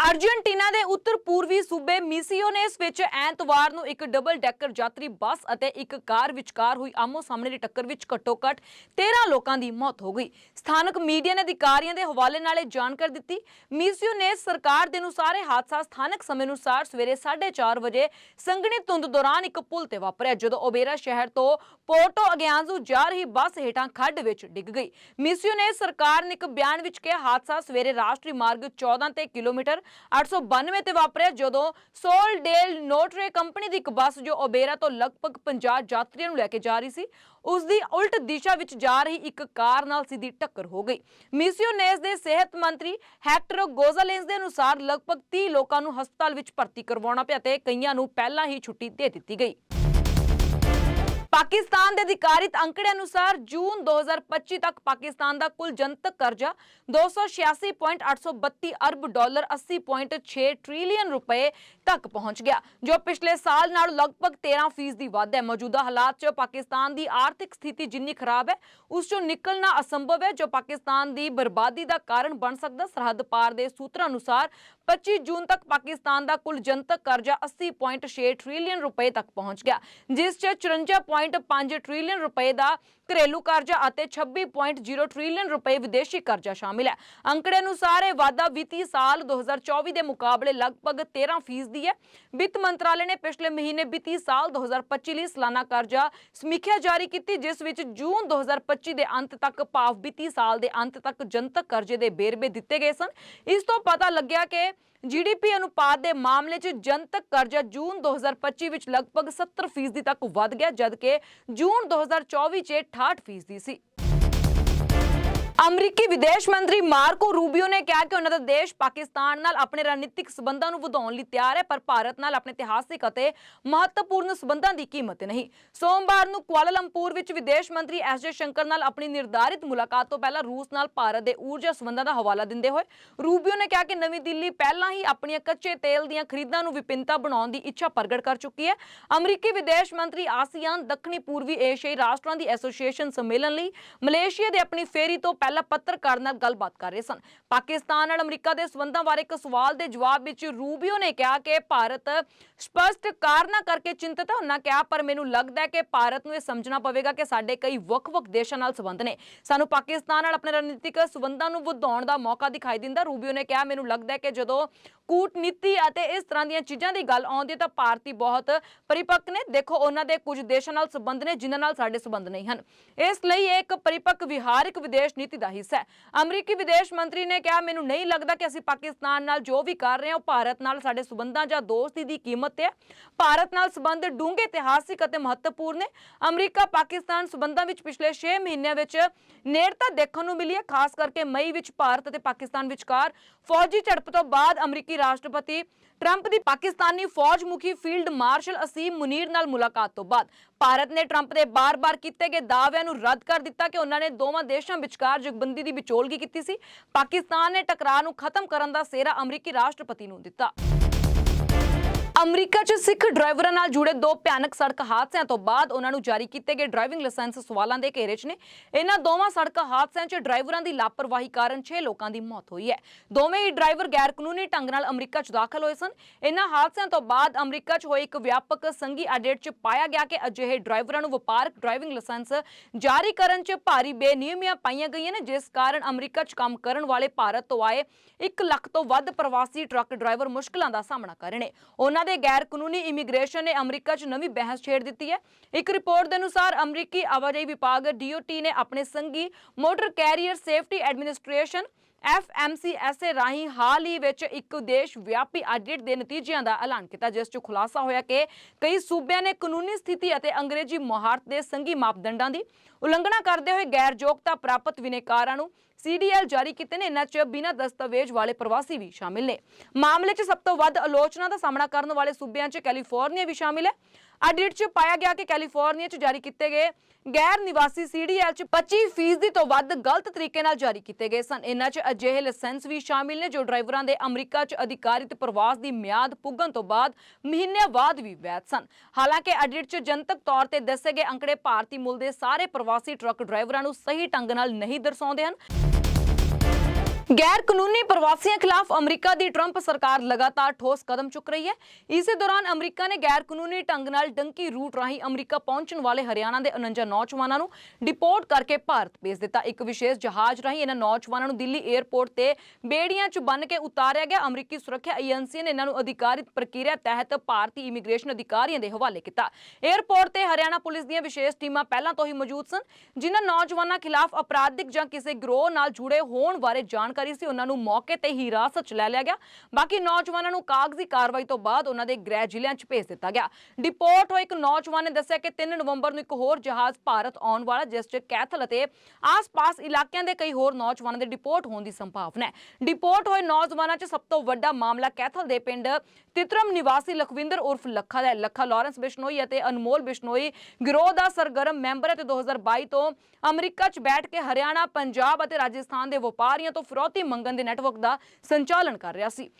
Argentina ਦੇ ਉੱਤਰ ਪੂਰਬੀ ਸੂਬੇ ਮਿਸੀਓਨੇਸ ਵਿੱਚ ਐਤਵਾਰ ਨੂੰ ਇੱਕ ਡਬਲ ਡੈਕਰ ਯਾਤਰੀ ਬੱਸ ਅਤੇ ਇੱਕ ਕਾਰ ਵਿਚਕਾਰ ਹੋਈ ਆਮੋ ਸਾਹਮਣੇ ਦੀ ਟੱਕਰ ਵਿੱਚ ਘੱਟੋ-ਘੱਟ 13 ਲੋਕਾਂ ਦੀ ਮੌਤ ਹੋ ਗਈ। ਸਥਾਨਕ ਮੀਡੀਆ ਨੇ ਅਧਿਕਾਰੀਆਂ ਦੇ ਹਵਾਲੇ ਨਾਲ ਇਹ ਜਾਣਕਾਰੀ ਦਿੱਤੀ। ਮਿਸੀਓਨੇਸ ਸਰਕਾਰ ਦੇ ਅਨੁਸਾਰ ਇਹ ਹਾਦਸਾ ਸਥਾਨਕ ਸਮੇਂ ਅਨੁਸਾਰ ਸਵੇਰੇ 4:30 ਵਜੇ ਸੰਘਣੀ ਧੁੰਦ ਦੌਰਾਨ ਇੱਕ ਪੁਲ ਤੇ ਵਾਪਰਿਆ, ਜਦੋਂ ਓਬੇਰਾ ਸ਼ਹਿਰ ਤੋਂ ਪੋਰਟੋ ਅਗਿਆਂਜ਼ੂ ਜਾ ਰਹੀ ਬੱਸ ਹੇਠਾਂ ਖੱਡ ਵਿੱਚ ਡਿੱਗ ਗਈ। ਮਿਸੀਓਨੇਸ ਸਰਕਾਰ ਨੇ ਇੱਕ ਬਿਆਨ ਵਿੱਚ ਕਿਹਾ, ਹਾਦਸਾ ਸਵੇਰੇ ਰਾਸ਼ਟਰੀ ਮਾਰਗ 14 ਤੇ ਕਿਲੋਮੀਟਰ 892 ਤੇ ਵਾਪਰਿਆ ਜਦੋਂ ਸੋਲ ਡੇਲ ਨੋਟਰੇ ਕੰਪਨੀ ਦੀ ਇੱਕ ਬੱਸ ਜੋ ਓਬੇਰਾ ਤੋਂ ਲਗਭਗ 50 ਯਾਤਰੀਆਂ ਨੂੰ ਲੈ ਕੇ ਜਾ ਰਹੀ ਸੀ ਉਸ ਦੀ ਉਲਟ ਦਿਸ਼ਾ ਵਿੱਚ ਜਾ ਰਹੀ ਇੱਕ ਕਾਰ ਨਾਲ ਸਿੱਧੀ ਟੱਕਰ ਹੋ ਗਈ। ਮਿਸੀਓਨੇਸ ਦੇ ਸਿਹਤ ਮੰਤਰੀ ਹੈਕਟਰ ਗੋਜ਼ਾਲੇਂਸ ਦੇ ਅਨੁਸਾਰ ਲਗਭਗ 30 ਲੋਕਾਂ ਨੂੰ ਹਸਪਤਾਲ ਵਿੱਚ ਭਰਤੀ ਕਰਵਾਉਣਾ ਪਿਆ ਤੇ ਕਈਆਂ ਨੂੰ ਪਹਿਲਾਂ ਹੀ ਛੁੱਟੀ ਦੇ ਦਿੱਤੀ ਗਈ। ਪਾਕਿਸਤਾਨ ਦੇ ਅਧਿਕਾਰਿਤ ਅੰਕੜੇ ਅਨੁਸਾਰ ਜੂਨ 2025 ਤੱਕ ਪਾਕਿਸਤਾਨ ਦਾ ਕੁੱਲ ਜਨਤਕ ਕਰਜ਼ਾ 286.832 ਅਰਬ ਡਾਲਰ 80.6 ਟ੍ਰਿਲੀਅਨ ਰੁਪਏ ਤੱਕ ਪਹੁੰਚ ਗਿਆ, ਜੋ ਪਿਛਲੇ ਸਾਲ ਨਾਲੋਂ ਲਗਭਗ 13% ਦੀ ਵਾਧ ਹੈ। ਮੌਜੂਦਾ ਹਾਲਾਤ 'ਚ ਪਾਕਿਸਤਾਨ ਦੀ ਆਰਥਿਕ ਸਥਿਤੀ ਜਿੰਨੀ ਖਰਾਬ ਹੈ, ਉਸ 'ਚੋਂ ਨਿਕਲਣਾ ਅਸੰਭਵ ਹੈ, ਜੋ ਪਾਕਿਸਤਾਨ ਦੀ ਬਰਬਾਦੀ ਦਾ ਕਾਰਨ ਬਣ ਸਕਦਾ। ਸਰਹੱਦ ਪਾਰ ਦੇ ਸੂਤਰਾਂ ਅਨੁਸਾਰ 25 ਜੂਨ ਤੱਕ ਪਾਕਿਸਤਾਨ ਦਾ ਕੁੱਲ ਜਨਤਕ ਕਰਜ਼ਾ 80.6 ਟ੍ਰਿਲੀਅਨ ਰੁਪਏ ਤੱਕ ਪਹੁੰਚ ਗਿਆ, ਜਿਸ 'ਚ 54.5 ਟ੍ਰਿਲੀਅਨ ਰੁਪਏ ਦਾ ਘਰੇਲੂ ਕਰਜ਼ਾ ਅਤੇ 26.0 ਟ੍ਰਿਲੀਅਨ ਰੁਪਏ ਵਿਦੇਸ਼ੀ ਕਰਜ਼ਾ ਸ਼ਾਮਿਲ ਹੈ। ਅੰਕੜੇ ਅਨੁਸਾਰ ਇਹ ਵਾਧਾ ਵਿੱਤੀ ਸਾਲ 2024 ਦੇ ਮੁਕਾਬਲੇ ਲਗਭਗ 13% ਦੀ ਹੈ। ਵਿੱਤ ਮੰਤਰਾਲੇ ਨੇ ਪਿਛਲੇ ਮਹੀਨੇ ਵਿੱਤੀ ਸਾਲ 2025 ਲਈ ਸਾਲਾਨਾ ਕਰਜ਼ਾ ਸਮੀਖਿਆ ਜਾਰੀ ਕੀਤੀ, ਜਿਸ ਵਿੱਚ ਜੂਨ 2025 ਦੇ ਅੰਤ ਤੱਕ ਭਾਵ ਵਿੱਤੀ ਸਾਲ ਦੇ ਅੰਤ ਤੱਕ ਜਨਤਕ ਕਰਜ਼ੇ ਦੇ ਬੇਰਵੇ ਦਿੱਤੇ ਗਏ ਸਨ। ਇਸ ਤੋਂ ਪਤਾ ਲੱਗਿਆ ਕਿ ਜੀਡੀਪੀ ਅਨੁਪਾਤ ਦੇ ਮਾਮਲੇ 'ਚ ਜਨਤਕ ਕਰਜ਼ਾ ਜੂਨ 2025 ਵਿੱਚ ਲਗਭਗ 70% ਤੱਕ ਵੱਧ ਗਿਆ, ਜਦਕਿ ਜੂਨ 2024 'ਚ 68% ਸੀ। ਅਮਰੀਕੀ ਵਿਦੇਸ਼ ਮੰਤਰੀ ਮਾਰਕੋ ਰੂਬੀਓ ਨੇ ਕਿਹਾ ਕਿ ਉਹਨਾਂ ਦਾ ਦੇਸ਼ ਪਾਕਿਸਤਾਨ ਨਾਲ ਆਪਣੇ ਰਣਨੀਤਿਕ ਸਬੰਧਾਂ ਨੂੰ ਵਧਾਉਣ ਲਈ ਤਿਆਰ ਹੈ, ਪਰ ਭਾਰਤ ਨਾਲ ਆਪਣੇ ਇਤਿਹਾਸਿਕ ਅਤੇ ਮਹੱਤਵਪੂਰਨ ਸਬੰਧਾਂ ਦੀ ਕੀਮਤ ਨਹੀਂ। ਸੋਮਵਾਰ ਨੂੰ ਕੁਆਲਾਲੰਪੁਰ ਵਿੱਚ ਵਿਦੇਸ਼ ਮੰਤਰੀ ਐਸ ਜੇ ਸ਼ੰਕਰ ਨਾਲ ਆਪਣੀ ਨਿਰਧਾਰਿਤ ਮੁਲਾਕਾਤ ਤੋਂ ਪਹਿਲਾਂ ਰੂਸ ਨਾਲ ਭਾਰਤ ਦੇ ਊਰਜਾ ਸਬੰਧਾਂ ਦਾ ਹਵਾਲਾ ਦਿੰਦੇ ਹੋਏ, ਰੂਬੀਓ ਨੇ ਕਿਹਾ ਕਿ ਨਵੀਂ ਦਿੱਲੀ ਪਹਿਲਾਂ ਹੀ ਆਪਣੀਆਂ ਕੱਚੇ ਤੇਲ ਦੀਆਂ ਖਰੀਦਾਂ ਨੂੰ ਵਿਭਿੰਨਤਾ ਬਣਾਉਣ ਦੀ ਇੱਛਾ ਪ੍ਰਗਟ ਕਰ ਚੁੱਕੀ ਹੈ। ਅਮਰੀਕੀ ਵਿਦੇਸ਼ ਮੰਤਰੀ ਆਸੀਆਨ, ਦੱਖਣੀ ਪੂਰਬੀ ਏਸ਼ੀਆਈ ਰਾਸ਼ਟਰਾਂ ਦੀ ਐਸੋਸੀਏਸ਼ਨ ਸੰਮੇਲਨ ਲਈ ਮਲੇਸ਼ੀਆ ਦੇ ਆਪਣੀ ਫੇਰੀ ਤੋਂ ਪਹਿਲਾਂ ਪੱਤਰਕਾਰ ਨਾਲ ਗੱਲਬਾਤ ਕਰ ਰਹੇ ਸਨ। ਪਾਕਿਸਤਾਨ ਨਾਲ ਅਮਰੀਕਾ ਦੇ ਸਬੰਧਾਂ ਬਾਰੇ ਇੱਕ ਸਵਾਲ ਦੇ ਜਵਾਬ ਵਿੱਚ ਰੂਬੀਓ ਨੇ ਕਿਹਾ ਕਿ ਭਾਰਤ ਸਪਸ਼ਟ ਕਾਰਨਾਂ ਕਰਕੇ ਚਿੰਤਤ ਹੈ। ਉਹਨਾਂ ਕਿਹਾ, ਪਰ ਮੈਨੂੰ ਲੱਗਦਾ ਹੈ ਕਿ ਭਾਰਤ ਨੂੰ ਇਹ ਸਮਝਣਾ ਪਵੇਗਾ ਕਿ ਸਾਡੇ ਕਈ ਵੱਖ-ਵੱਖ ਦੇਸ਼ਾਂ ਨਾਲ ਸਬੰਧ ਨੇ। ਸਾਨੂੰ ਪਾਕਿਸਤਾਨ ਨਾਲ ਆਪਣੇ ਰਣਨੀਤਿਕ ਸਬੰਧਾਂ ਨੂੰ ਵਧਾਉਣ ਦਾ ਮੌਕਾ ਦਿਖਾਈ ਦਿੰਦਾ। ਰੂਬੀਓ ਨੇ ਕਿਹਾ, ਮੈਨੂੰ ਲੱਗਦਾ ਹੈ ਕਿ ਜਦੋਂ ਕੂਟਨੀਤੀ ਅਤੇ ਇਸ ਤਰ੍ਹਾਂ ਦੀਆਂ ਚੀਜ਼ਾਂ ਦੀ ਗੱਲ ਆਉਂਦੀ ਹੈ ਤਾਂ ਭਾਰਤੀ ਬਹੁਤ ਪਰਿਪੱਕ ਨੇ। ਦੇਖੋ, ਉਹਨਾਂ ਦੇ ਕੁਝ ਦੇਸ਼ਾਂ ਨਾਲ ਸਬੰਧ ਨੇ, ਜਿਨ੍ਹਾਂ ਨਾਲ ਸਾਡੇ ਸਬੰਧ ਨਹੀਂ ਹਨ। ਇਸ ਲਈ ਇਹ ਇੱਕ ਪਰਿਪੱਕ, ਵਿਹਾਰਿਕ ਵਿਦੇਸ਼ ਨੀਤੀ ਦਾ ਹਿੱਸਾ ਹੈ। ਅਮਰੀਕੀ ਵਿਦੇਸ਼ ਮੰਤਰੀ ਨੇ ਕਿਹਾ, ਮੈਨੂੰ ਨਹੀਂ ਲੱਗਦਾ ਕਿ ਅਸੀਂ ਪਾਕਿਸਤਾਨ ਨਾਲ ਜੋ ਵੀ ਕਰ ਰਹੇ ਹਾਂ, ਉਹ ਭਾਰਤ ਨਾਲ ਸਾਡੇ ਸਬੰਧਾਂ ਜਾਂ ਦੋਸਤੀ ਦੀ ਕੀਮਤ ਤੇ ਹੈ। ਭਾਰਤ ਨਾਲ ਸਬੰਧ ਡੂੰਘੇ ਇਤਿਹਾਸਿਕ ਅਤੇ ਮਹੱਤਵਪੂਰਨ ਨੇ। ਅਮਰੀਕਾ ਪਾਕਿਸਤਾਨ ਸਬੰਧਾਂ ਵਿੱਚ ਪਿਛਲੇ 6 ਮਹੀਨਿਆਂ ਵਿੱਚ ਨੇੜਤਾ ਦੇਖਣ ਨੂੰ ਮਿਲੀ ਹੈ, ਖਾਸ ਕਰਕੇ ਮਈ ਵਿੱਚ ਭਾਰਤ ਅਤੇ ਪਾਕਿਸਤਾਨ ਵਿਚਕਾਰ ਫੌਜੀ ਝੜਪ ਤੋਂ ਬਾਅਦ ਅਮਰੀਕੀ ਰਾਸ਼ਟਰਪਤੀ ਟਰੰਪ ਦੀ ਪਾਕਿਸਤਾਨੀ ਫੌਜ ਮੁਖੀ ਫੀਲਡ ਮਾਰਸ਼ਲ ਅਸੀਮ ਮੁਨੀਰ ਨਾਲ ਮੁਲਾਕਾਤ ਤੋਂ ਬਾਅਦ ਭਾਰਤ ਨੇ ਟਰੰਪ ਦੇ ਬਾਰ-ਬਾਰ ਕੀਤੇ ਗਏ ਦਾਅਵਿਆਂ ਨੂੰ ਰੱਦ ਕਰ ਦਿੱਤਾ ਕਿ ਉਹਨਾਂ ਨੇ ਦੋਵਾਂ ਦੇਸ਼ਾਂ ਵਿਚਕਾਰ ਜਗਬੰਦੀ ਦੀ ਵਿਚੋਲਗੀ ਕੀਤੀ ਸੀ। ਪਾਕਿਸਤਾਨ ਨੇ ਟਕਰਾਅ ਨੂੰ ਖਤਮ ਕਰਨ ਦਾ ਸਿਹਰਾ ਅਮਰੀਕੀ ਰਾਸ਼ਟਰਪਤੀ ਨੂੰ ਦਿੱਤਾ। ਅਮਰੀਕਾ 'ਚ ਸਿੱਖ ਡਰਾਈਵਰਾਂ ਨਾਲ ਜੁੜੇ ਦੋ ਭਿਆਨਕ ਸੜਕ ਹਾਦਸਿਆਂ ਤੋਂ ਬਾਅਦ ਉਹਨਾਂ ਨੂੰ ਜਾਰੀ ਕੀਤੇ ਗਏ ਡਰਾਈਵਿੰਗ ਲਾਇਸੈਂਸ ਸਵਾਲਾਂ ਦੇ ਘੇਰੇ 'ਚ ਨੇ। ਇਹਨਾਂ ਦੋਵਾਂ ਸੜਕ ਹਾਦਸਿਆਂ 'ਚ ਡਰਾਈਵਰਾਂ ਦੀ ਲਾਪਰਵਾਹੀ ਕਾਰਨ 6 ਲੋਕਾਂ ਦੀ ਮੌਤ ਹੋਈ ਹੈ। ਦੋਵੇਂ ਹੀ ਡਰਾਈਵਰ ਗੈਰ ਕਾਨੂੰਨੀ ਢੰਗ ਨਾਲ ਅਮਰੀਕਾ 'ਚ ਦਾਖਲ ਹੋਏ ਸਨ। ਇਹਨਾਂ ਹਾਦਸਿਆਂ ਤੋਂ ਬਾਅਦ ਅਮਰੀਕਾ 'ਚ ਹੋਏ ਇੱਕ ਵਿਆਪਕ ਸੰਘੀ ਆਡਿਟ 'ਚ ਪਾਇਆ ਗਿਆ ਕਿ ਅਜਿਹੇ ਡਰਾਈਵਰਾਂ ਨੂੰ ਵਪਾਰਕ ਡਰਾਈਵਿੰਗ ਲਾਇਸੈਂਸ ਜਾਰੀ ਕਰਨ 'ਚ ਭਾਰੀ ਬੇਨਿਯਮੀਆਂ ਪਾਈਆਂ ਗਈਆਂ ਨੇ, ਜਿਸ ਕਾਰਨ ਅਮਰੀਕਾ 'ਚ ਕੰਮ ਕਰਨ ਵਾਲੇ ਭਾਰਤ ਤੋਂ ਆਏ 1 ਲੱਖ ਤੋਂ ਵੱਧ ਪ੍ਰਵਾਸੀ ਟਰੱਕ ਡਰਾਈਵਰ ਮੁਸ਼ਕਲਾਂ ਦਾ ਸਾਹਮਣਾ ਕਰ ਰਹੇ ਨੇ। ਉਹਨਾਂ ਦੇ ਗੈਰ ਕਾਨੂੰਨੀ ਇਮੀਗ੍ਰੇਸ਼ਨ ਨੇ ਅਮਰੀਕਾ 'ਚ ਨਵੀਂ ਬਹਿਸ ਛੇੜ ਦਿੱਤੀ ਹੈ। ਇੱਕ ਰਿਪੋਰਟ ਦੇ ਅਨੁਸਾਰ ਅਮਰੀਕੀ ਆਵਾਜਾਈ ਵਿਭਾਗ DOT ਨੇ ਆਪਣੇ ਸੰਘੀ motor carrier safety administration FMCSA ਰਾਹੀਂ ਹਾਲ ਹੀ ਵਿੱਚ ਇੱਕ ਦੇਸ਼ ਵਿਆਪੀ ਆਡਿਟ ਦੇ ਨਤੀਜਿਆਂ ਦਾ ਐਲਾਨ ਕੀਤਾ, ਜਿਸ 'ਚ ਖੁਲਾਸਾ ਹੋਇਆ ਕਿ ਕਈ ਸੂਬਿਆਂ ਨੇ ਕਾਨੂੰਨੀ ਸਥਿਤੀ ਅਤੇ ਅੰਗਰੇਜ਼ੀ ਮੁਹਾਰਤ ਦੇ ਸੰਘੀ ਮਾਪਦੰਡਾਂ ਦੀ ਉਲੰਘਣਾ ਕਰਦੇ ਹੋਏ ਗੈਰ ਯੋਗਤਾ ਪ੍ਰਾਪਤ ਵਿਨੇਕਾਰਾਂ ਨੂੰ ਸੀਡੀਐਲ ਜਾਰੀ ਕੀਤੇ ਨੇ, ਇਹਨਾਂ 'ਚ ਬਿਨਾਂ ਦਸਤਾਵੇਜ਼ ਵਾਲੇ ਪ੍ਰਵਾਸੀ ਵੀ ਸ਼ਾਮਿਲ ਨੇ। ਮਾਮਲੇ 'ਚ ਸਭ ਤੋਂ ਵੱਧ ਆਲੋਚਨਾ ਦਾ ਸਾਹਮਣਾ ਕਰਨ ਵਾਲੇ ਸੂਬਿਆਂ 'ਚ ਕੈਲੀਫੋਰਨੀਆ ਵੀ ਸ਼ਾਮਿਲ ਹੈ। ਆਡਿਟ 'ਚ ਪਾਇਆ ਗਿਆ ਕਿ ਕੈਲੀਫੋਰਨੀਆ 'ਚ ਜਾਰੀ ਕੀਤੇ ਗਏ ਗੈਰ ਨਿਵਾਸੀ ਸੀਡੀਐਲ 'ਚ 25% ਤੋਂ ਵੱਧ ਗਲਤ ਤਰੀਕੇ ਨਾਲ ਜਾਰੀ ਕੀਤੇ ਗਏ ਸਨ। ਇਹਨਾਂ 'ਚ ਅਜਿਹੇ ਲਾਇਸੈਂਸ ਵੀ ਸ਼ਾਮਿਲ ਨੇ ਜੋ ਡਰਾਈਵਰਾਂ ਦੇ ਅਮਰੀਕਾ 'ਚ ਅਧਿਕਾਰਿਤ ਪ੍ਰਵਾਸ ਦੀ ਮਿਆਦ ਪੁੱਗਣ ਤੋਂ ਬਾਅਦ ਮਹੀਨਿਆਂ ਬਾਅਦ ਵੀ ਵੈਧ ਸਨ। ਹਾਲਾਂਕਿ ਅਡਿਟ 'ਚ ਜਨਤਕ ਤੌਰ ਤੇ ਦੱਸੇ ਗਏ ਅੰਕੜੇ ਭਾਰਤੀ ਮੂਲ ਦੇ ਸਾਰੇ ਪ੍ਰਵਾਸੀ ਟਰੱਕ ਡਰਾਈਵਰਾਂ ਨੂੰ ਸਹੀ ਢੰਗ ਨਾਲ ਨਹੀਂ ਦਰਸਾਉਂਦੇ ਹਨ। ਗੈਰ ਕਾਨੂੰਨੀ ਪ੍ਰਵਾਸੀਆਂ ਖਿਲਾਫ ਅਮਰੀਕਾ ਦੀ ਟਰੰਪ ਸਰਕਾਰ ਲਗਾਤਾਰ ਠੋਸ ਕਦਮ ਚੁੱਕ ਰਹੀ ਹੈ। ਇਸੇ ਦੌਰਾਨ ਅਮਰੀਕਾ ਨੇ ਗੈਰ ਕਾਨੂੰਨੀ ਢੰਗ ਨਾਲ ਡੰਕੀ ਰੂਟ ਰਾਹੀਂ ਅਮਰੀਕਾ ਪਹੁੰਚਣ ਵਾਲੇ ਹਰਿਆਣਾ ਦੇ 49 ਨੌਜਵਾਨਾਂ ਨੂੰ ਡਿਪੋਰਟ ਕਰਕੇ ਭਾਰਤ ਭੇਜ ਦਿੱਤਾ। ਇੱਕ ਵਿਸ਼ੇਸ਼ ਜਹਾਜ਼ ਰਾਹੀਂ ਇਹਨਾਂ ਨੌਜਵਾਨਾਂ ਨੂੰ ਦਿੱਲੀ 에ਅਰਪੋਰਟ ਤੇ ਬੇੜੀਆਂ 'ਚ ਬੰਨ ਕੇ ਉਤਾਰਿਆ ਗਿਆ। ਅਮਰੀਕੀ ਸੁਰੱਖਿਆ ਏਜੰਸੀ ਨੇ ਇਹਨਾਂ ਨੂੰ ਅਧਿਕਾਰਿਤ ਪ੍ਰਕਿਰਿਆ ਤਹਿਤ ਭਾਰਤੀ ਇਮੀਗ੍ਰੇਸ਼ਨ ਅਧਿਕਾਰੀਆਂ ਦੇ ਹਵਾਲੇ ਕੀਤਾ। 에ਅਰਪੋਰਟ ਤੇ ਹਰਿਆਣਾ ਪੁਲਿਸ ਦੀਆਂ ਵਿਸ਼ੇਸ਼ ਟੀਮਾਂ ਪਹਿਲਾਂ ਤੋਂ ਹੀ ਮੌਜੂਦ ਸਨ, ਜਿਨ੍ਹਾਂ ਨੌਜਵਾਨਾਂ ਖਿਲਾਫ ਅਪਰਾਧਿਕ ਜਾਂ ਕਿਸੇ ਗਰੋਹ ਨਾਲ ਜੁੜੇ ਹੋਣ ਬਾਰੇ ਜਾਣਕਾਰੀ ਸੀ, ਉਹਨਾਂ ਨੂੰ ਮੌਕੇ ਤੇ ਹੀ ਹਿਰਾਸਤ 'ਚ ਲੈ ਲਿਆ ਗਿਆ। ਬਾਕੀ ਨੌਜਵਾਨਾਂ ਨੂੰ ਕਾਗਜ਼ੀ ਕਾਰਵਾਈ ਤੋਂ ਬਾਅਦ ਉਹਨਾਂ ਦੇ ਗ੍ਰਹਿ ਜ਼ਿਲ੍ਹਿਆਂ 'ਚ ਭੇਜ ਦਿੱਤਾ ਗਿਆ। ਡਿਪੋਰਟ ਹੋਏ ਇੱਕ ਨੌਜਵਾਨ ਨੇ ਦੱਸਿਆ ਕਿ 3 ਨਵੰਬਰ ਨੂੰ ਇੱਕ ਹੋਰ ਜਹਾਜ਼ ਭਾਰਤ ਆਉਣ ਵਾਲਾ, ਜਿਸ 'ਚ ਕੈਥਲ ਅਤੇ ਆਸ-ਪਾਸ ਇਲਾਕਿਆਂ ਦੇ ਕਈ ਹੋਰ ਨੌਜਵਾਨਾਂ ਦੇ ਡਿਪੋਰਟ ਹੋਣ ਦੀ ਸੰਭਾਵਨਾ ਹੈ। ਡਿਪੋਰਟ ਹੋਏ ਨੌਜਵਾਨਾਂ 'ਚ ਸਭ ਤੋਂ ਵੱਡਾ ਮਾਮਲਾ ਕੈਥਲ ਦੇ ਪਿੰਡ ਤਿਤਰਮ ਨਿਵਾਸੀ ਲਖਵਿੰਦਰ ਉਰਫ ਲੱਖਾ ਦਾ ਹੈ। ਲੱਖਾ ਲਾਰੈਂਸ ਬਿਸ਼ਨੋਈ ਅਤੇ ਅਨਮੋਲ ਬਿਸ਼ਨੋਈ ਗਿਰੋਹ ਦਾ ਸਰਗਰਮ ਮੈਂਬਰ ਹੈ ਤੇ 2022 ਤੋਂ ਅਮਰੀਕਾ 'ਚ ਬੈਠ ਕੇ ਹਰਿਆਣਾ, ਪੰਜਾਬ ਅਤੇ ਰਾਜਸਥਾਨ ਦੇ ਵਪਾਰੀਆਂ ਤੋਂ ਫਿਰੌਤੀ ਮੰਗਣ ਦੇ ਨੈਟਵਰਕ ਦਾ ਸੰਚਾਲਨ ਕਰ ਰਿਹਾ ਸੀ।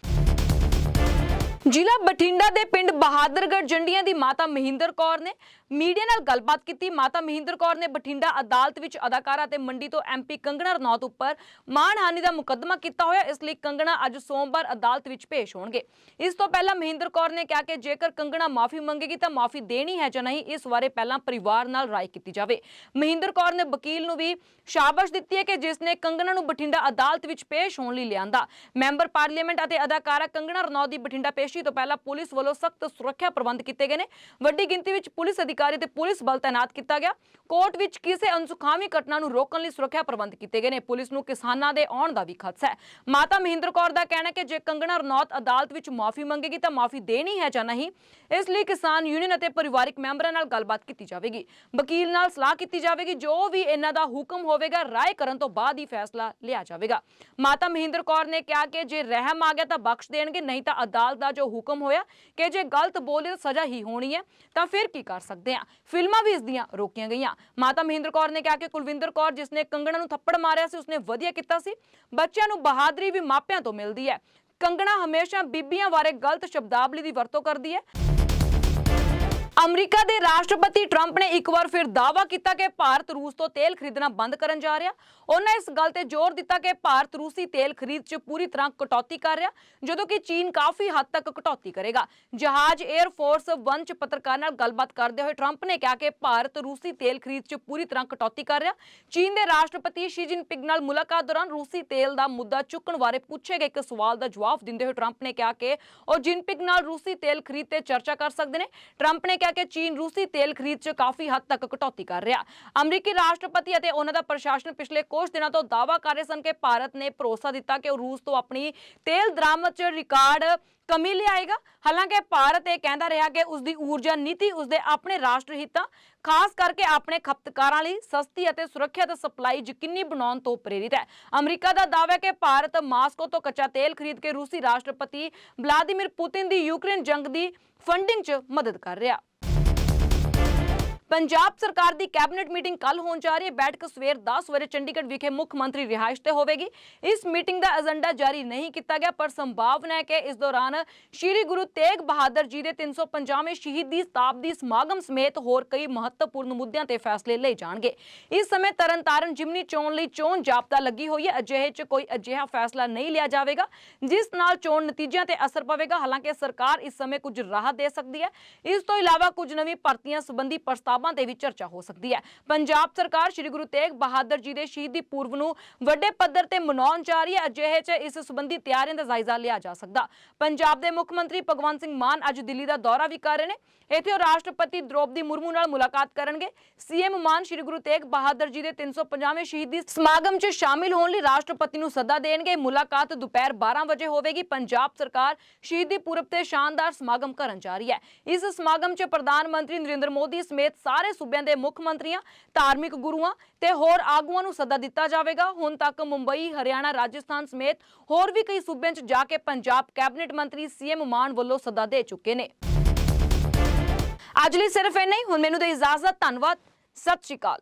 ਜ਼ਿਲ੍ਹਾ ਬਠਿੰਡਾ ਦੇ ਪਿੰਡ ਬਹਾਦਰਗੜ੍ਹ ਜੰਡੀਆਂ ਦੀ ਮਾਤਾ ਮਹਿੰਦਰ ਕੌਰ ਨੇ ਮੀਡੀਆ ਨਾਲ ਗੱਲਬਾਤ ਕੀਤੀ। ਮਾਤਾ ਮਹਿੰਦਰ ਕੌਰ ਨੇ ਬਠਿੰਡਾ ਅਦਾਲਤ ਵਿੱਚ ਅਦਾਕਾਰਾ ਤੇ ਮੰਡੀ ਤੋਂ ਐਮਪੀ ਕੰਗਣਾ ਰਣੌਤ ਉੱਪਰ ਮਾਣਹਾਨੀ ਦਾ ਮੁਕੱਦਮਾ ਕੀਤਾ ਹੋਇਆ। ਇਸ ਲਈ ਕੰਗਣਾ ਅੱਜ ਸੋਮਵਾਰ ਅਦਾਲਤ ਵਿੱਚ ਪੇਸ਼ ਹੋਣਗੇ। ਇਸ ਤੋਂ ਪਹਿਲਾਂ ਮਹਿੰਦਰ ਕੌਰ ਨੇ ਕਿਹਾ ਕਿ ਜੇਕਰ ਕੰਗਣਾ ਮਾਫੀ ਮੰਗੇਗੀ ਤਾਂ ਮਾਫੀ ਦੇਣੀ ਹੈ ਜਾਂ ਨਹੀਂ, ਇਸ ਬਾਰੇ ਪਹਿਲਾਂ ਪਰਿਵਾਰ ਨਾਲ ਰਾਏ ਕੀਤੀ ਜਾਵੇ। ਮਹਿੰਦਰ ਕੌਰ ਨੇ ਵਕੀਲ ਨੂੰ ਵੀ ਸ਼ਾਬਾਸ਼ ਦਿੱਤੀ ਹੈ ਕਿ ਜਿਸ ਨੇ ਕੰਗਣਾ ਨੂੰ ਬਠਿੰਡਾ ਅਦਾਲਤ ਵਿੱਚ ਪੇਸ਼ ਹੋਣ ਲਈ ਲਿਆਂਦਾ। ਮੈਂਬਰ ਪਾਰਲੀਮੈਂਟ ਅਤੇ ਅਦਾਕਾਰਾ ਕੰਗਣਾ ਰਣੌਤ ਦੀ ਬਠਿੰਡਾ ਪੇਸ਼ੀ ਤੋਂ ਪਹਿਲਾਂ ਪੁਲਿਸ ਵੱਲੋਂ ਸਖਤ ਸੁਰੱਖਿਆ ਪ੍ਰਬੰਧ ਕੀਤੇ ਗਏ ਨੇ। ਵੱਡੀ ਗਿਣਤੀ ਵਿੱਚ ਪੁਲਿਸ ਅਧਿਕਾਰੀ ਤੇ ਪੁਲਿਸ ਬਲ ਤਾਇਨਾਤ ਕੀਤਾ ਗਿਆ। ਕੋਰਟ ਵਿੱਚ ਕਿਸੇ ਅਨਸੁਖਾਵੀ ਘਟਨਾ ਨੂੰ ਰੋਕਣ ਲਈ ਸੁਰੱਖਿਆ ਪ੍ਰਬੰਧ ਕੀਤੇ ਗਏ ਨੇ। ਪੁਲਿਸ ਨੂੰ ਕਿਸਾਨਾਂ ਦੇ ਆਉਣ ਦਾ ਵੀ ਖਦਸ਼ਾ ਹੈ। ਮਾਤਾ ਮਹਿੰਦਰ ਕੌਰ ਦਾ ਕਹਿਣਾ ਹੈ ਕਿ ਜੇ ਕੰਗਣਾ ਰਣੌਤ ਅਦਾਲਤ ਵਿੱਚ ਮਾਫੀ ਮੰਗੇਗੀ ਤਾਂ ਮਾਫੀ ਦੇਣੀ ਹੈ ਜਾਂ ਨਹੀਂ, ਇਸ ਲਈ ਕਿਸਾਨ ਯੂਨੀਅਨ ਅਤੇ ਪਰਿਵਾਰਕ ਮੈਂਬਰਾਂ ਨਾਲ ਗੱਲਬਾਤ ਕੀਤੀ ਜਾਵੇਗੀ। ਵਕੀਲ ਨਾਲ ਸਲਾਹ ਕੀਤੀ ਜਾਵੇਗੀ। ਜੋ ਵੀ ਇਹਨਾਂ ਦਾ ਹੁਕਮ ਹੋਵੇਗਾ, ਰਾਏ ਕਰਨ ਤੋਂ ਬਾਅਦ ਹੀ ਫੈਸਲਾ ਲਿਆ ਜਾਵੇਗਾ। ਮਾਤਾ ਮਹਿੰਦਰ ਕੌਰ ਨੇ ਕਿਹਾ ਕਿ ਜੇ ਰਹਿਮ ਆ ਗਿਆ ਤਾਂ ਬਖਸ਼ ਦੇਣਗੇ, ਨਹੀਂ ਤਾਂ ਅਦਾਲਤ ਦਾ ਜੋ ਹੁਕਮ ਹੋਇਆ ਕਿ ਜੇ ਗਲਤ ਬੋਲੇ ਤਾਂ ਸਜ਼ਾ ਹੀ ਹੋਣੀ ਹੈ, ਤਾਂ ਫਿਰ ਕੀ ਕਰ ਸਕਦੇ ਆ ਫਿਲਮਾਂ ਵੀ ਇਸ ਦੀਆਂ ਰੋਕੀਆਂ ਗਈਆਂ। ਮਾਤਾ ਮਹਿੰਦਰ ਕੌਰ ਨੇ ਕਿਹਾ ਕਿ ਕੁਲਵਿੰਦਰ ਕੌਰ ਜਿਸਨੇ ਕੰਗਣਾ ਨੂੰ ਥੱਪੜ ਮਾਰਿਆ ਸੀ, ਉਸਨੇ ਵਧੀਆ ਕੀਤਾ ਸੀ। ਬੱਚਿਆਂ ਨੂੰ ਬਹਾਦਰੀ ਵੀ ਮਾਪਿਆਂ ਤੋਂ ਮਿਲਦੀ ਹੈ। ਕੰਗਣਾ ਹਮੇਸ਼ਾ ਬੀਬੀਆਂ ਬਾਰੇ ਗਲਤ ਸ਼ਬਦਾਵਲੀ ਦੀ ਵਰਤੋਂ ਕਰਦੀ ਹੈ। ਅਮਰੀਕਾ ਦੇ ਰਾਸ਼ਟਰਪਤੀ ਟਰੰਪ ਨੇ ਇੱਕ ਵਾਰ ਫਿਰ ਦਾਅਵਾ ਕੀਤਾ ਕਿ ਭਾਰਤ ਰੂਸ ਤੋਂ ਤੇਲ ਖਰੀਦਣਾ ਬੰਦ ਕਰਨ ਜਾ ਰਿਹਾ। ਉਹਨਾਂ ਇਸ ਗੱਲ ਤੇ ਜ਼ੋਰ ਦਿੱਤਾ ਕਿ ਭਾਰਤ ਰੂਸੀ ਤੇਲ ਖਰੀਦ 'ਚ ਪੂਰੀ ਤਰ੍ਹਾਂ ਕਟੌਤੀ ਕਰ ਰਿਹਾ, ਜਦੋਂ ਕਿ ਚੀਨ ਕਾਫੀ ਹੱਦ ਤੱਕ ਕਟੌਤੀ ਕਰੇਗਾ। ਜਹਾਜ਼ 에ਅਰ ਫੋਰਸ 1 'ਚ ਪੱਤਰਕਾਰ ਨਾਲ ਗੱਲਬਾਤ ਕਰਦੇ ਹੋਏ ਟਰੰਪ ਨੇ ਕਿਹਾ ਕਿ ਭਾਰਤ ਰੂਸੀ ਤੇਲ ਖਰੀਦ 'ਚ ਪੂਰੀ ਤਰ੍ਹਾਂ ਕਟੌਤੀ ਕਰ ਰਿਹਾ। ਚੀਨ ਦੇ ਰਾਸ਼ਟਰਪਤੀ ਸ਼ੀ ਜਿਨਪਿੰਗ ਨਾਲ ਮੁਲਾਕਾਤ ਦੌਰਾਨ ਰੂਸੀ ਤੇਲ ਦਾ ਮੁੱਦਾ ਚੁੱਕਣ ਬਾਰੇ ਪੁੱਛੇ ਗਏ ਇੱਕ ਸਵਾਲ ਦਾ ਜਵਾਬ ਦਿੰਦੇ ਹੋਏ ਟਰੰਪ ਨੇ ਕਿਹਾ ਕਿ ਉਹ ਜਿਨਪਿੰਗ ਨਾਲ ਰੂਸੀ ਤੇਲ ਖਰੀਦ ਤੇ ਚਰਚਾ ਕਰ ਸਕਦੇ ਨੇ। ਟਰੰਪ ਨੇ ਕਿਹਾ ਕਿ ਚੀਨ ਰੂਸੀ ਤੇਲ ਖਰੀਦ 'ਚ ਕਾਫੀ ਹੱਦ ਤੱਕ ਕਟੌਤੀ ਕਰ ਰਿਹਾ। ਅਮਰੀਕੀ ਰਾਸ਼ਟਰਪਤੀ ਅਤੇ ਉਹਨਾਂ ਦਾ ਪ੍ਰਸ਼ਾਸਨ ਪਿਛਲੇ ਕੁਝ ਦਿਨਾਂ ਤੋਂ ਦਾਅਵਾ ਕਰ ਰਹੇ ਸਨ ਕਿ ਭਾਰਤ ਨੇ ਭਰੋਸਾ ਦਿੱਤਾ ਕਿ ਉਹ ਰੂਸ ਤੋਂ ਆਪਣੀ ਤੇਲ ਦਰਾਮਦ 'ਚ ਰਿਕਾਰਡ ਕਮੀ ਲਿਆਏਗਾ। ਹਾਲਾਂਕਿ ਭਾਰਤ ਇਹ ਕਹਿੰਦਾ ਰਿਹਾ ਕਿ ਉਸ ਦੀ ਊਰਜਾ ਨੀਤੀ ਉਸ ਦੇ ਆਪਣੇ ਰਾਸ਼ਟਰ ਹਿੱਤਾਂ, ਖਾਸ ਕਰਕੇ ਆਪਣੇ ਖਪਤਕਾਰਾਂ ਲਈ ਸਸਤੀ ਅਤੇ ਸੁਰੱਖਿਅਤ ਸਪਲਾਈ ਯਕੀਨੀ ਬਣਾਉਣ ਤੋਂ ਪ੍ਰੇਰਿਤ ਹੈ। ਅਮਰੀਕਾ ਦਾ ਦਾਅਵਾ ਹੈ ਕਿ ਭਾਰਤ ਮਾਸਕੋ ਤੋਂ ਕੱਚਾ ਤੇਲ ਖਰੀਦ ਕੇ ਰੂਸੀ ਰਾਸ਼ਟਰਪਤੀ ਵਲਾਦੀਮੀਰ ਪੁਤਿਨ ਦੀ ਯੂਕਰੇਨ ਜੰਗ ਦੀ ਫੰਡਿੰਗ 'ਚ ਮਦਦ ਕਰ ਰਿਹਾ। ਪੰਜਾਬ ਸਰਕਾਰ ਦੀ ਕੈਬਨਿਟ ਮੀਟਿੰਗ ਕੱਲ ਹੋਣ ਜਾ ਰਹੀ ਹੈ। ਬੈਠਕ ਸਵੇਰ 10 ਵਜੇ ਚੰਡੀਗੜ੍ਹ ਵਿਖੇ ਮੁੱਖ ਮੰਤਰੀ ਰਿਹਾਇਸ਼ ਤੇ ਹੋਵੇਗੀ। ਇਸ ਮੀਟਿੰਗ ਦਾ ਏਜੰਡਾ ਜਾਰੀ ਨਹੀਂ ਕੀਤਾ ਗਿਆ, ਪਰ ਸੰਭਾਵਨਾ ਹੈ ਕਿ ਇਸ ਦੌਰਾਨ ਸ੍ਰੀ ਗੁਰੂ ਤੇਗ ਬਹਾਦਰ ਜੀ ਦੇ 350ਵੇਂ ਸ਼ਹੀਦੀ ਸ਼ਤਾਬਦੀ ਸਮਾਗਮ ਸਮੇਤ ਹੋਰ ਕਈ ਮਹੱਤਵਪੂਰਨ ਮੁੱਦਿਆਂ ਤੇ ਫੈਸਲੇ ਲਏ ਜਾਣਗੇ। ਇਸ ਸਮੇਂ ਤਰਨਤਾਰਨ ਜਿਮਨੀ ਚੋਣ ਲਈ ਚੋਣ ਜਾਬਤਾ ਲੱਗੀ ਹੋਈ ਹੈ। ਅਜਿਹੇ 'ਚ ਕੋਈ ਅਜਿਹਾ ਫੈਸਲਾ ਨਹੀਂ ਲਿਆ ਜਾਵੇਗਾ, ਜਿਸ ਨਾਲ ਚੋਣ ਨਤੀਜਿਆਂ ਤੇ ਅਸਰ ਪਵੇਗਾ। ਹਾਲਾਂਕਿ ਸਰਕਾਰ ਇਸ ਸਮੇਂ ਕੁਝ ਰਾਹਤ ਦੇ ਸਕਦੀ ਹੈ। ਇਸ ਤੋਂ ਇਲਾਵਾ ਕੁਝ ਨਵੀਂ ਭਰਤੀਆਂ ਸੰਬੰਧੀ ਪ੍ਰਸਤਾਵ ਕਿਤਾਬਾਂ ਤੇ ਵੀ ਚਰਚਾ ਹੋ ਸਕਦੀ ਹੈ। ਪੰਜਾਬ ਸਰਕਾਰ ਸ੍ਰੀ ਗੁਰੂ ਤੇਗ ਬਹਾਦਰ ਜੀ ਦੇ ਸ਼ਹੀਦੀ ਪੁਰਬ ਨੂੰ ਵੱਡੇ ਪੱਧਰ ਤੇ ਮਨਾਉਣ ਜਾ ਰਹੀ ਹੈ। ਅਜਿਹੇ 'ਚ ਇਸ ਸੰਬੰਧੀ ਤਿਆਰੀਆਂ ਦਾ ਜਾਇਜ਼ਾ ਲਿਆ ਜਾ ਸਕਦਾ। ਪੰਜਾਬ ਦੇ ਮੁੱਖ ਮੰਤਰੀ ਭਗਵੰਤ ਸਿੰਘ ਮਾਨ ਅੱਜ ਦਿੱਲੀ ਦਾ ਦੌਰਾ ਵੀ ਕਰ ਰਹੇ ਨੇ। ਇੱਥੇ ਉਹ ਰਾਸ਼ਟਰਪਤੀ ਦ੍ਰੋਪਦੀ ਮੁਰਮੂ ਨਾਲ ਮੁਲਾਕਾਤ ਕਰਨਗੇ। ਸੀਐਮ ਮਾਨ ਸ੍ਰੀ ਗੁਰੂ ਤੇਗ ਬਹਾਦਰ ਜੀ ਦੇ 350ਵੇਂ ਸ਼ਹੀਦੀ ਸਮਾਗਮ 'ਚ ਸ਼ਾਮਿਲ ਹੋਣ ਲਈ ਰਾਸ਼ਟਰਪਤੀ ਨੂੰ ਸੱਦਾ ਦੇਣਗੇ। ਮੁਲਾਕਾਤ ਦੁਪਹਿਰ 12 ਵਜੇ ਹੋਵੇਗੀ। ਪੰਜਾਬ ਸਰਕਾਰ ਸ਼ਹੀਦੀ ਪੁਰਬ ਤੇ ਸ਼ਾਨਦਾਰ ਸਮਾਗਮ ਕਰਨ ਜਾ ਰਹੀ ਹੈ। ਇਸ ਸਮਾਗਮ 'ਚ ਪ੍ਰਧਾਨ ਮੰਤਰੀ ਨਰਿੰਦਰ ਮੋਦੀ ਸਮੇਤ ਸਾਰੇ ਸੂਬਿਆਂ ਦੇ ਮੁੱਖ ਮੰਤਰੀਆਂ, ਧਾਰਮਿਕ ਗੁਰੂਆਂ ਤੇ ਹੋਰ ਆਗੂਆਂ ਨੂੰ ਸੱਦਾ ਦਿੱਤਾ ਜਾਵੇਗਾ। ਹੁਣ ਤੱਕ ਮੁੰਬਈ, ਹਰਿਆਣਾ, ਰਾਜਸਥਾਨ ਸਮੇਤ ਹੋਰ ਵੀ ਕਈ ਸੂਬਿਆਂ 'ਚ ਜਾ ਕੇ ਪੰਜਾਬ ਕੈਬਨਿਟ ਮੰਤਰੀ ਸੀਐਮ ਮਾਨ ਵੱਲੋਂ ਸੱਦਾ ਦੇ ਚੁੱਕੇ ਨੇ। ਅੱਜ ਲਈ ਸਿਰਫ ਇੰਨਾ ਹੀ। ਹੁਣ ਮੈਨੂੰ ਦੇ ਇਜਾਜ਼ਤ, ਧੰਨਵਾਦ। ਸਤਿ ਸ਼੍ਰੀ ਅਕਾਲ।